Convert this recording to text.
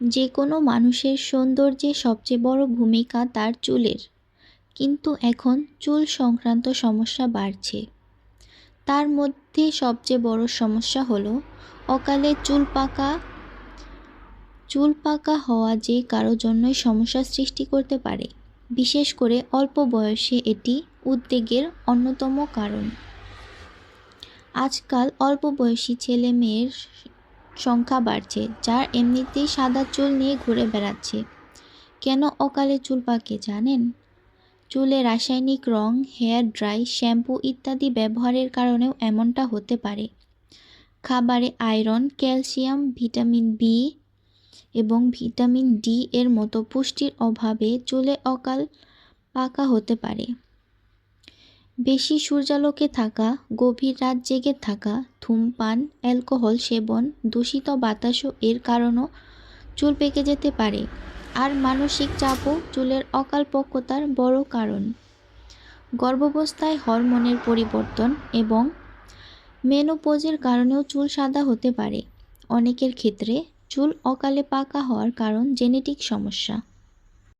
যে কোনো মানুষের সৌন্দর্যে সবচেয়ে বড় ভূমিকা তার চুলের। কিন্তু এখন চুল সংক্রান্ত সমস্যা বাড়ছে। তার মধ্যে সবচেয়ে বড় সমস্যা হলো, অকালে চুল পাকা চুল পাকা হওয়া যে কারও জন্যই সমস্যা সৃষ্টি করতে পারে। বিশেষ করে অল্প বয়সে এটি উদ্বেগের অন্যতম কারণ। আজকাল অল্প বয়সী ছেলে মেয়ের সংখ্যা বাড়ছে, যার এমনিতেই সাদা চুল নিয়ে ঘুরে বেড়াচ্ছে। কেন অকালে চুল পাকে, জানেন? চুলে রাসায়নিক রং, হেয়ার ড্রাই, শ্যাম্পু ইত্যাদি ব্যবহারের কারণেও এমনটা হতে পারে। খাবারে আয়রন, ক্যালসিয়াম, ভিটামিন বি এবং ভিটামিন ডি এর মতো পুষ্টির অভাবে চুলে অকাল পাকা হতে পারে। বেশি সূর্যালোকে থাকা, গভীর রাত জেগে থাকা, ধূমপান, অ্যালকোহল সেবন, দূষিত বাতাসও এর কারণও চুল পেকে যেতে পারে। আর মানসিক চাপও চুলের অকালপক্কতার বড় কারণ। গর্ভাবস্থায় হরমোনের পরিবর্তন এবং মেনোপোজের কারণেও চুল সাদা হতে পারে। অনেকের ক্ষেত্রে চুল অকালে পাকা হওয়ার কারণ জেনেটিক সমস্যা।